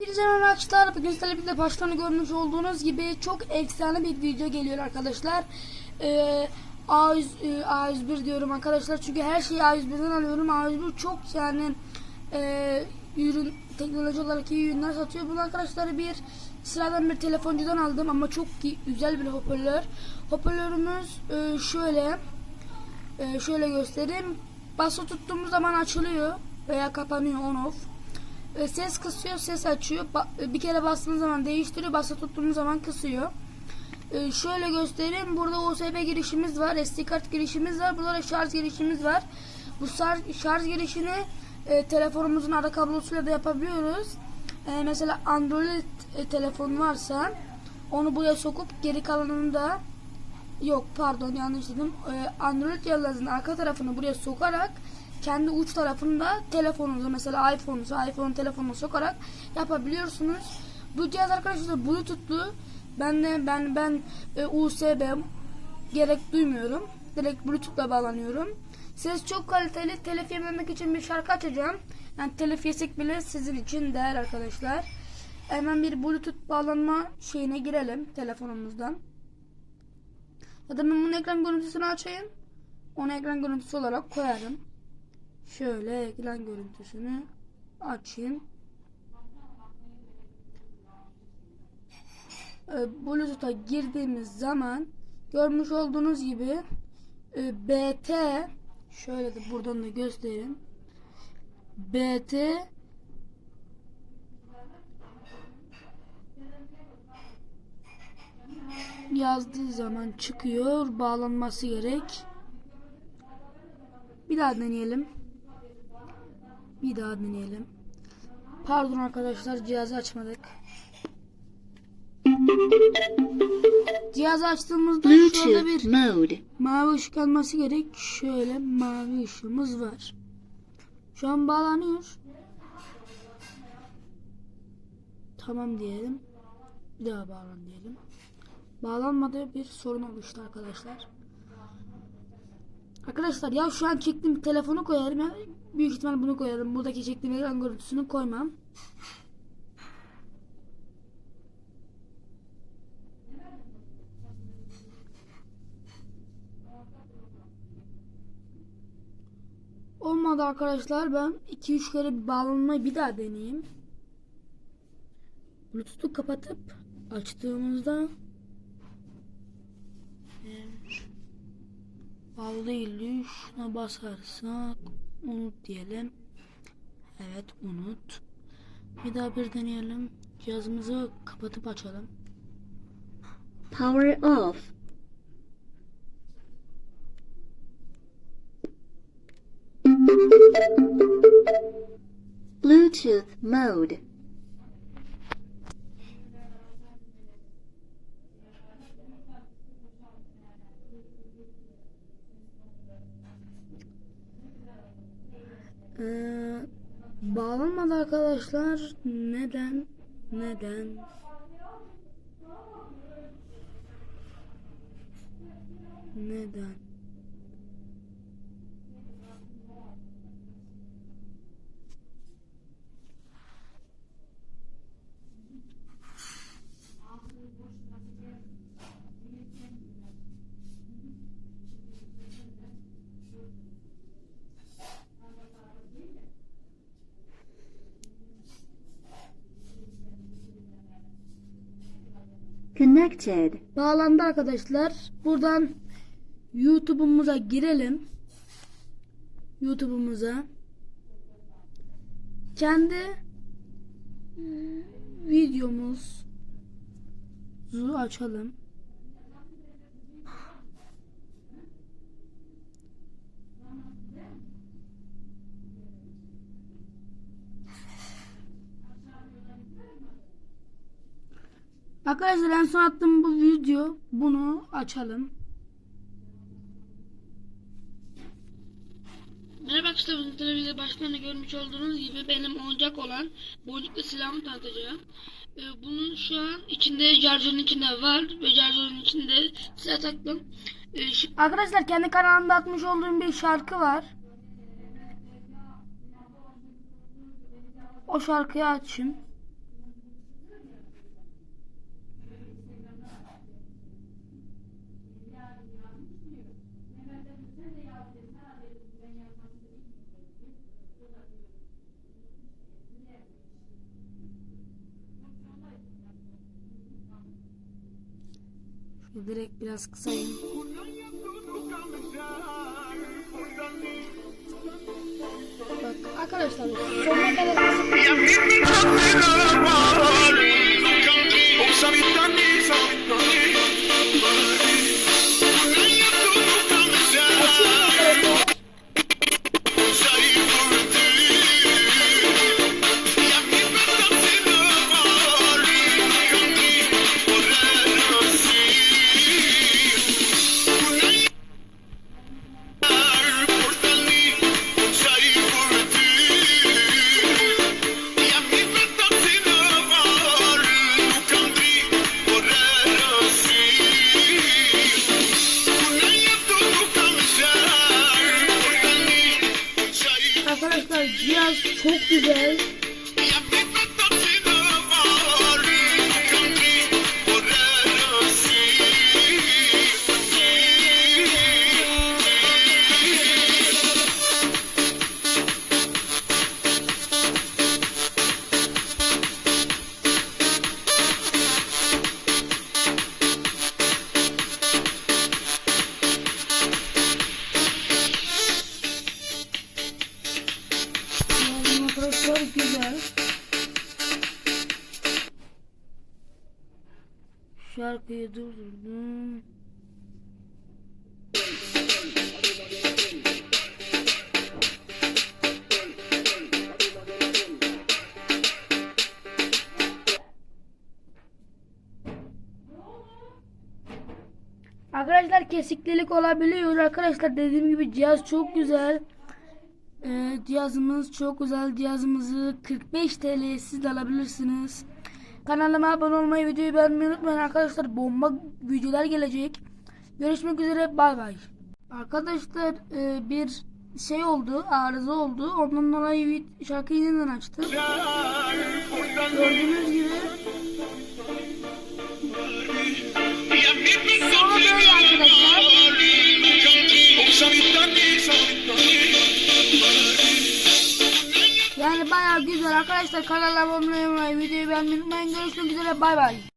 Hepinize merhaba arkadaşlar. Bugün sizlerle birlikte başlarını görmüş olduğunuz gibi çok efsane bir video geliyor arkadaşlar. Ee, A100, e, A101 diyorum arkadaşlar. Çünkü her şeyi A101'den alıyorum. A101 çok yani e, ürün teknoloji olarak iyi ürünler satıyor. Bunu arkadaşlar bir sıradan bir telefoncudan aldım ama çok güzel bir hoparlör. Hoparlörümüz e, şöyle e, şöyle göstereyim. Bası tuttuğumuz zaman açılıyor veya kapanıyor on off. E, ses kısıyor, ses açıyor. E, bir kere bastığınız zaman değiştiriyor, basa tuttuğunuz zaman kısıyor. E, şöyle göstereyim. Burada USB girişimiz var, SD kart girişimiz var. Burada da şarj girişimiz var. Bu şarj, girişini e, telefonumuzun ara kablosuyla da yapabiliyoruz. Mesela Android telefon varsa onu buraya sokup geri kalanını da Yok pardon yanlış dedim. Android cihazınızın arka tarafını buraya sokarak kendi uç tarafını da telefonunuza mesela iPhone'unuza iPhone telefonuna sokarak yapabiliyorsunuz. Bu cihaz arkadaşlar Bluetooth'lu. Ben de ben ben e, USB gerek duymuyorum. Direkt Bluetooth'la bağlanıyorum. Ses çok kaliteli. Telif yememek için bir şarkı açacağım. Yani telif yesek bile sizin için değer arkadaşlar. Hemen bir Bluetooth bağlanma şeyine girelim telefonumuzdan. Ya da ben bunun ekran görüntüsünü açayım. Onu ekran görüntüsü olarak koyarım. Şöyle ekran görüntüsünü açayım. Ee, Bluetooth'a girdiğimiz zaman görmüş olduğunuz gibi e, BT şöyle de buradan da göstereyim. BT yazdığı zaman çıkıyor. Bağlanması gerek. Bir daha deneyelim. Bir daha deneyelim. Pardon arkadaşlar cihazı açmadık. Cihazı açtığımızda Bluetooth bir mode. mavi ışık alması gerek. Şöyle mavi ışığımız var. Şu an bağlanıyor. Tamam diyelim. Bir daha bağlan diyelim. Bağlanmadığı bir sorun oluştu arkadaşlar. Arkadaşlar ya şu an çektiğim telefonu koyarım. Ya büyük ihtimal bunu koyarım. Buradaki çektiğim ekran görüntüsünü koymam. Olmadı arkadaşlar. Ben 2-3 kere bağlanmayı bir daha deneyeyim. Bluetooth'u kapatıp açtığımızda bir bağlı değil. Şuna basarsak unut diyelim. Evet unut. Bir daha bir deneyelim. Cihazımızı kapatıp açalım. Power off. Bluetooth mode. Ee, bağlanmadı arkadaşlar. Neden? Neden? Neden? Connected. Bağlandı arkadaşlar. Buradan YouTube'umuza girelim. YouTube'umuza. Kendi mm, videomuzu açalım. Arkadaşlar en son attığım bu video bunu açalım. Merhaba arkadaşlar bugün televizyon başlarında görmüş olduğunuz gibi benim oyuncak olan boncuklu silahımı tanıtacağım. Ee, bunun şu an içinde şarjörün içinde var ve şarjörün içinde silah taktım. Ee, Arkadaşlar kendi kanalımda atmış olduğum bir şarkı var. O şarkıyı açayım. Direkt biraz kısayım. Bak arkadaşlar Cihaz çok güzel. Şarkıyı durdurdum. Arkadaşlar kesiklilik olabiliyor. Arkadaşlar dediğim gibi cihaz çok güzel. Ee, cihazımız çok güzel. Cihazımızı 45 TL'ye siz de alabilirsiniz. Kanalıma abone olmayı, videoyu beğenmeyi unutmayın arkadaşlar. Bomba videolar gelecek. Görüşmek üzere. Bay bay. Arkadaşlar e, bir şey oldu, arıza oldu. Ondan dolayı şarkıyı yeniden açtım. Gördüğünüz gibi arkadaşlar. Kanala abone olmayı, videoyu beğenmeyi unutmayın. Görüşmek üzere. Bay bay.